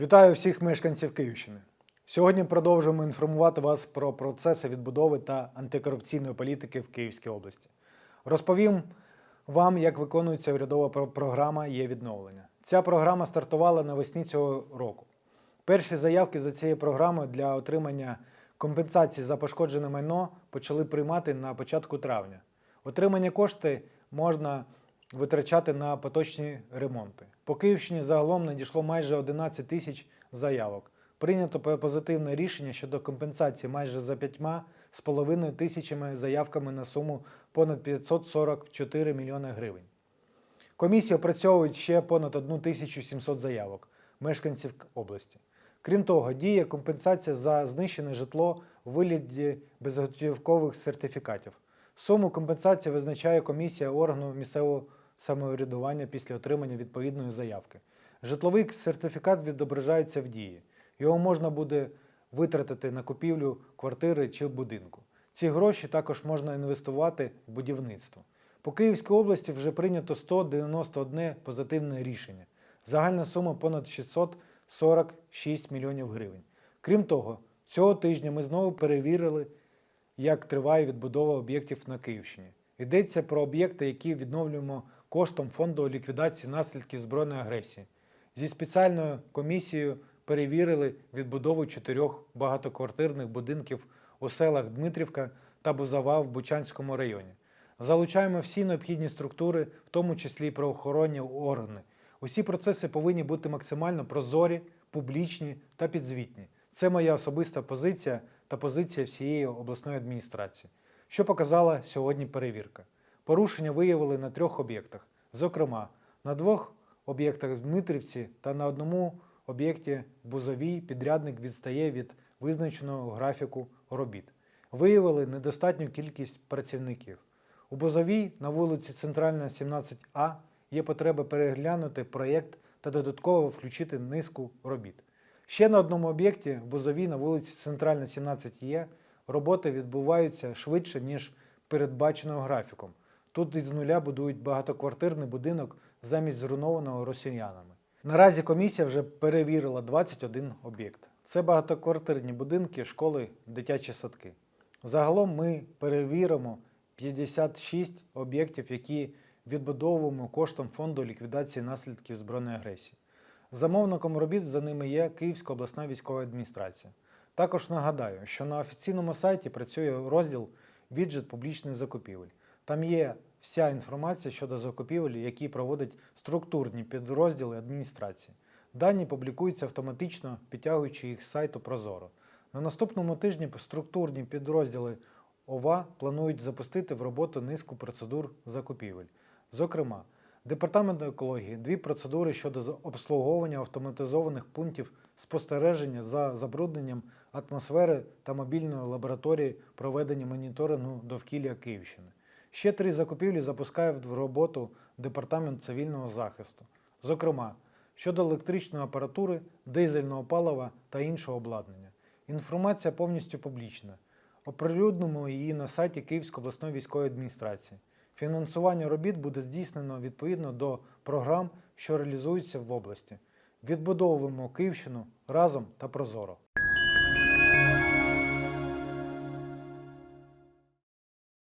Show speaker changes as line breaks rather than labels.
Вітаю всіх мешканців Київщини. Сьогодні продовжуємо інформувати вас про процеси відбудови та антикорупційної політики в Київській області. Розповім вам, як виконується урядова програма є відновлення. Ця програма стартувала навесні цього року. Перші заявки за цією програмою для отримання компенсації за пошкоджене майно почали приймати на початку травня. Отримані кошти можна витрачати на поточні ремонти. По Київщині загалом надійшло майже 11 тисяч заявок. Прийнято позитивне рішення щодо компенсації майже за п'ятьма з половиною тисячами заявками на суму понад 544 мільйони гривень. Комісія опрацьовує ще понад 1700 заявок мешканців області. Крім того, діє компенсація за знищене житло у вигляді безготівкових сертифікатів. Суму компенсації визначає комісія органу місцевого самоврядування після отримання відповідної заявки. Житловий сертифікат відображається в дії. Його можна буде витратити на купівлю квартири чи будинку. Ці гроші також можна інвестувати в будівництво. По Київській області вже прийнято 191 позитивне рішення. Загальна сума понад 646 мільйонів гривень. Крім того, цього тижня ми знову перевірили, як триває відбудова об'єктів на Київщині. Йдеться про об'єкти, які відновлюємо коштом фонду ліквідації наслідків збройної агресії. Зі спеціальною комісією перевірили відбудову чотирьох багатоквартирних будинків у селах Дмитрівка та Бузова в Бучанському районі. Залучаємо всі необхідні структури, в тому числі і правоохоронні органи. Усі процеси повинні бути максимально прозорі, публічні та підзвітні. Це моя особиста позиція та позиція всієї обласної адміністрації. Що показала сьогодні перевірка? Порушення виявили на трьох об'єктах. Зокрема, на двох об'єктах в Дмитрівці та на одному об'єкті Бузовій підрядник відстає від визначеного графіку робіт. Виявили недостатню кількість працівників. У Бузовій на вулиці Центральна, 17А є потреба переглянути проєкт та додатково включити низку робіт. Ще на одному об'єкті в Бузовій на вулиці Центральна, 17Е роботи відбуваються швидше, ніж передбачено графіком. Тут із нуля будують багатоквартирний будинок замість зруйнованого росіянами. Наразі комісія вже перевірила 21 об'єкт. Це багатоквартирні будинки, школи, дитячі садки. Загалом ми перевіримо 56 об'єктів, які відбудовуємо коштом фонду ліквідації наслідків збройної агресії. Замовником робіт за ними є Київська обласна військова адміністрація. Також нагадаю, що на офіційному сайті працює розділ віджит публічних закупівель. Там є вся інформація щодо закупівель, які проводять структурні підрозділи адміністрації. Дані публікуються автоматично, підтягуючи їх з сайту Прозоро. На наступному тижні структурні підрозділи ОВА планують запустити в роботу низку процедур закупівель. Зокрема, Департамент екології дві процедури щодо обслуговування автоматизованих пунктів спостереження за забрудненням атмосфери та мобільної лабораторії проведення моніторингу довкілля Київщини. Ще три закупівлі запускає в роботу Департамент цивільного захисту. Зокрема, щодо електричної апаратури, дизельного палива та іншого обладнання. Інформація повністю публічна. Оприлюднимо її на сайті Київської обласної військової адміністрації. Фінансування робіт буде здійснено відповідно до програм, що реалізуються в області. Відбудовуємо Київщину разом та прозоро.